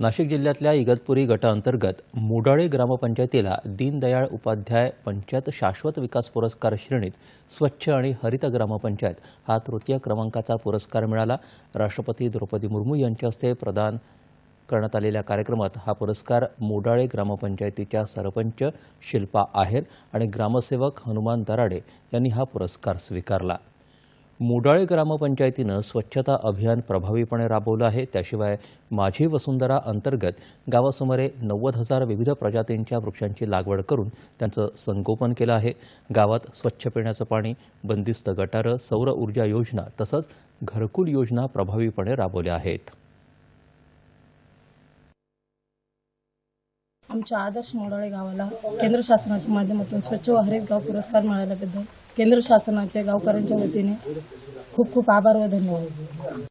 नाशिक जिल्ह्यातल्या इगतपुरी गटाअंतर्गत मुडाळे ग्रामपंचायतीला दीनदयाळ उपाध्याय पंचायत शाश्वत विकास पुरस्कार श्रेणीत स्वच्छ आणि हरित ग्रामपंचायत हा तृतीय क्रमांकाचा पुरस्कार मिळाला. राष्ट्रपती द्रौपदी मुर्मू यांच्या हस्ते प्रदान करण्यात आलेल्या कार्यक्रमात हा पुरस्कार मोडाळे ग्रामपंचायतीच्या सरपंच शिल्पा आहेर आणि ग्रामसेवक हनुमान दराडे यांनी हा पुरस्कार स्वीकारला. मुडाळे ग्रामपंचायतीनं स्वच्छता अभियान प्रभावीपणे राबवलं आहे. त्याशिवाय माझी वसुंधरा अंतर्गत गावासुमारे नव्वद हजार विविध प्रजातींच्या वृक्षांची लागवड करून त्यांचं संगोपन केलं आहे. गावात स्वच्छ पिण्याचं पाणी बंदिस्त गटारं सौर ऊर्जा योजना तसंच घरकुल योजना प्रभावीपणे राबवल्या आहेत. आमच्या आदर्श मोडाळे गावाला केंद्र शासनाच्या माध्यमातून स्वच्छ व हरित गाव पुरस्कार मिळाल्याबद्दल केंद्र शासनाच्या गावकऱ्यांच्या वतीने खूप खूप आभार व धन्यवाद.